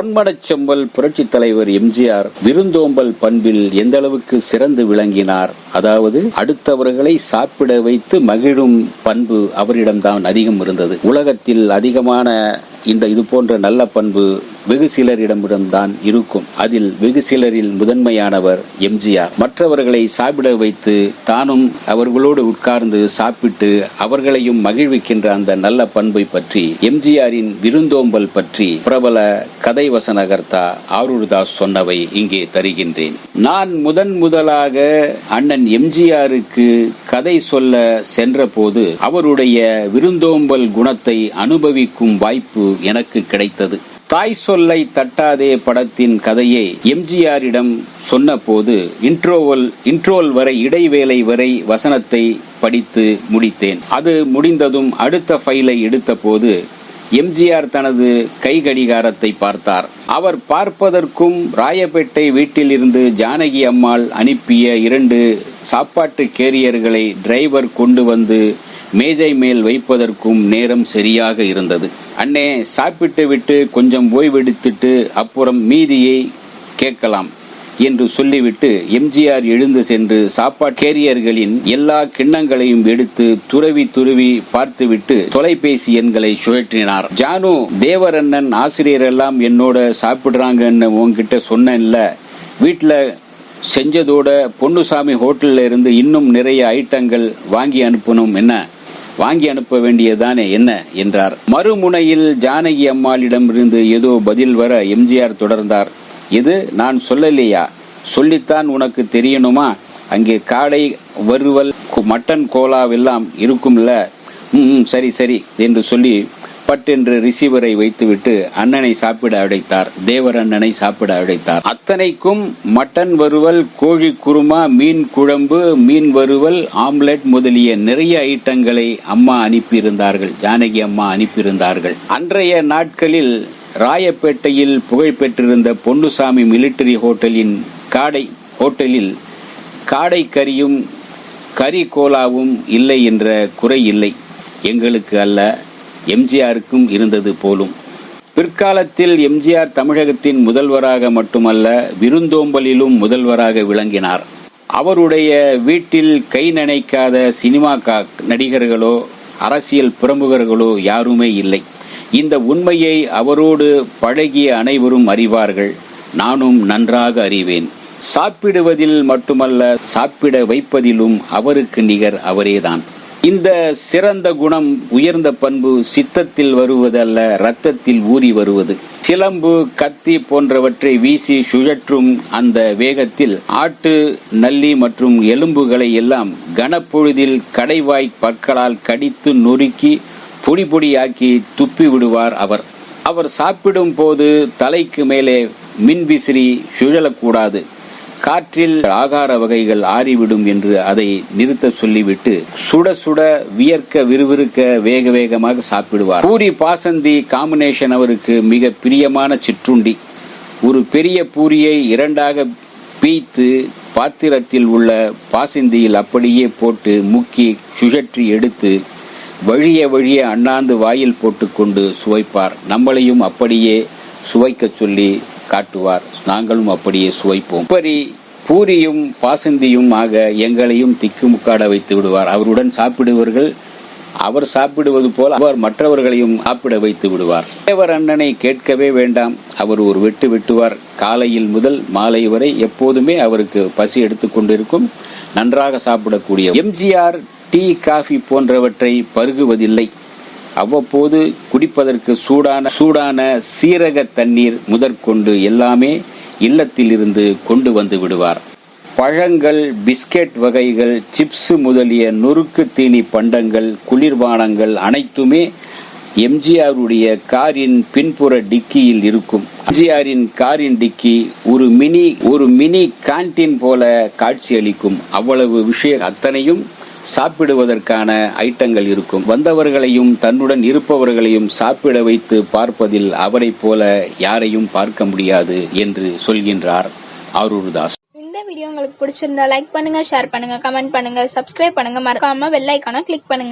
பொன்மனச்செம்பல் புரட்சித் தலைவர் எம்ஜிஆர் விருந்தோம்பல் பண்பில் எந்த அளவுக்கு சிறந்து விளங்கினார்? அதாவது அடுத்தவர்களை சாப்பிட வைத்து மகிழும் பண்பு அவரிடம்தான் அதிகம் இருந்தது. உலகத்தில் அதிகமான இந்த இது போன்ற நல்ல பண்பு வெகு சிலரிடமிடம்தான் இருக்கும். அதில் வெகு சிலரில் முதன்மையானவர் எம்ஜிஆர். மற்றவர்களை சாப்பிட வைத்து தானும் அவர்களோடு உட்கார்ந்து சாப்பிட்டு அவர்களையும் மகிழ்விக்கின்ற அந்த நல்ல பண்பை பற்றி எம்ஜிஆரின் விருந்தோம்பல் பற்றி பிரபல கதை வசனகர்த்தா ஆரூர்தாஸ் சொன்னவை இங்கே தருகின்றேன். நான் முதன் முதலாக அண்ணன் எம்ஜிஆருக்கு கதை சொல்ல சென்றபோது அவருடைய விருந்தோம்பல் குணத்தை அனுபவிக்கும் வாய்ப்பு எனக்கு கிடைத்தது. தாய் சொல்லை தட்டாதே படத்தின் கதையை எம்ஜிஆரிடம் சொன்னபோது இன்ட்ரோவல் இன்ட்ரோல் வரை இடைவேளை வரை வசனத்தை படித்து முடித்தேன். அது முடிந்ததும் அடுத்த ஃபைலை எடுத்தபோது எம்ஜிஆர் தனது கை கடிகாரத்தை பார்த்தார். அவர் பார்ப்பதற்கும் ராயப்பேட்டை வீட்டிலிருந்து ஜானகி அம்மாள் அனுப்பிய இரண்டு சாப்பாட்டு கேரியர்களை டிரைவர் கொண்டு வந்து மேஜை மேல் வைப்பதற்கும் நேரம் சரியாக இருந்தது. அண்ணே சாப்பிட்டு விட்டு கொஞ்சம் ஓய்வெடுத்துட்டு அப்புறம் மீதியை கேட்கலாம் என்று சொல்லிவிட்டு எம்ஜிஆர் எழுந்து சென்று சாப்பாட்டு கேரியர்களின் எல்லா கிண்ணங்களையும் எடுத்து துறவி துருவி பார்த்துவிட்டு தொலைபேசி எண்களை சுழற்றினார். ஜானு தேவரண்ணன் ஆசிரியர் எல்லாம் என்னோட சாப்பிடுறாங்கன்னு உங்ககிட்ட சொன்னேன்ல. வீட்டில் செஞ்சதோட பொன்னுசாமி ஹோட்டலில் இருந்து இன்னும் நிறைய ஐட்டங்கள் வாங்கி அனுப்பணும் என்ன? வாங்கி அனுப்ப வேண்டியதானே என்ன? என்றார். மறுமுனையில் ஜானகி அம்மாளிடமிருந்து ஏதோ பதில் வர எம்ஜிஆர் தொடர்ந்தார். இது நான் சொல்லலையா? சொல்லித்தான் உனக்கு தெரியணுமா? அங்கே காடை வறுவல் மட்டன் கோலாவெல்லாம் இருக்கும்ல? ம், சரி சரி என்று சொல்லி பட்டென்று ரிசீவரை வைத்துவிட்டு அண்ணனை சாப்பிட அழைத்தார். தேவர் அண்ணனை சாப்பிட அழைத்தார். அத்தனைக்கும் மட்டன் வறுவல் கோழி குருமா மீன் குழம்பு மீன் வறுவல் ஆம்லெட் முதலிய நிறைய ஐட்டங்களை அம்மா அனுப்பியிருந்தார்கள். ஜானகி அம்மா அனுப்பியிருந்தார்கள். அன்றைய நாட்களில் ராயப்பேட்டையில் புகழ் பெற்றிருந்த பொன்னுசாமி மிலிட்டரி ஹோட்டலின் காடை ஹோட்டலில் காடை கறியும் கறி கோலாவும் இல்லை என்ற குறை இல்லை. எங்களுக்கு அல்ல. எம்ஜிஆருக்கும் இருந்தது போலும். பிற்காலத்தில் எம்ஜிஆர் தமிழகத்தின் முதல்வராக மட்டுமல்ல விருந்தோம்பலிலும் முதல்வராக விளங்கினார். அவருடைய வீட்டில் கை நினைக்காத சினிமா கா- நடிகர்களோ அரசியல் பிரமுகர்களோ யாருமே இல்லை. இந்த உண்மையை அவரோடு பழகிய அனைவரும் அறிவார்கள். நானும் நன்றாக அறிவேன். சாப்பிடுவதில் மட்டுமல்ல சாப்பிட வைப்பதிலும் அவருக்கு நிகர் அவரேதான். இந்த சிறந்த குணம் உயர்ந்த பண்பு சித்தத்தில் வருவதல்ல ரத்தத்தில் ஊறி வருவது. சிலம்பு கத்தி போன்றவற்றை வீசி சுழற்றும் அந்த வேகத்தில் ஆட்டு நல்லி மற்றும் எலும்புகளை எல்லாம் கனப்பொழுதில் கடைவாய் பற்களால் கடித்து நொறுக்கி பொடி பொடியாக்கி துப்பி விடுவார் அவர். அவர் சாப்பிடும் போது தலைக்கு மேலே மின்விசிறி சுழலக்கூடாது. காற்றில் ஆகார வகைகள் ஆறிவிடும் என்று அதை நிறுத்த சொல்லிவிட்டு சுட சுட வியர்க்க விறுவிறுக்க வேக வேகமாக சாப்பிடுவார். பூரி பாசந்தி காம்பினேஷன் அவருக்கு மிக பிரியமான சிற்றுண்டி. ஒரு பெரிய பூரியை இரண்டாக பீய்த்து பாத்திரத்தில் உள்ள பாசிந்தியில் அப்படியே போட்டு முக்கி சுழற்றி எடுத்து வழிய வழிய அண்ணாந்து வாயில் போட்டுக்கொண்டு சுவைப்பார். நம்மளையும் அப்படியே சுவைக்கச் சொல்லி காட்டுவார். நாங்களும் அப்படியே சுவைப்போம். இப்படி பூரியும் பாசந்தியும் ஆக எங்களையும் திக்குமுக்காட வைத்து விடுவார். அவருடன் சாப்பிடுவர்கள் அவர் சாப்பிடுவது போல அவர் மற்றவர்களையும் சாப்பிட வைத்து விடுவார். தேவர் அண்ணனை கேட்கவே வேண்டாம். அவர் ஒரு வெட்டு வெட்டுவார். காலையில் முதல் மாலை வரை எப்போதுமே அவருக்கு பசி எடுத்து கொண்டிருக்கும். நன்றாக சாப்பிடக்கூடிய எம்ஜிஆர் டீ காஃபி போன்றவற்றை பருகுவதில்லை. அவ்வப்போது குடிப்பதற்கு சூடான சூடான சீரக தண்ணீர் முதற்கொண்டு எல்லாமே இல்லத்திலிருந்து கொண்டு வந்து விடுவார். பழங்கள் பிஸ்கெட் வகைகள் சிப்ஸ் முதலிய நொறுக்கு தீனி பண்டங்கள் குளிர்பானங்கள் அனைத்துமே எம்ஜிஆருடைய காரின் பின்புற டிக்கியில் இருக்கும். எம்ஜிஆரின் காரின் டிக்கி ஒரு மினி ஒரு மினி கேன்டீன் போல காட்சியளிக்கும். அவ்வளவு விஷயம் அத்தனையும் சாப்பிடுவதற்கான ஐட்டங்கள் இருக்கும். வந்தவர்களையும் தன்னுடன் இருப்பவர்களையும் சாப்பிட வைத்து பார்ப்பதில் அவரைப் போல யாரையும் பார்க்க முடியாது என்று சொல்கின்றார் ஆரூர்தாஸ். இந்த வீடியோ உங்களுக்கு பிடிச்சிருந்தா லைக் பண்ணுங்க ஷேர் பண்ணுங்க கமெண்ட் பண்ணுங்க சப்ஸ்கிரைப் பண்ணுங்க. மறக்காம வெள்ளைக்கான கிளிக் பண்ணுங்க.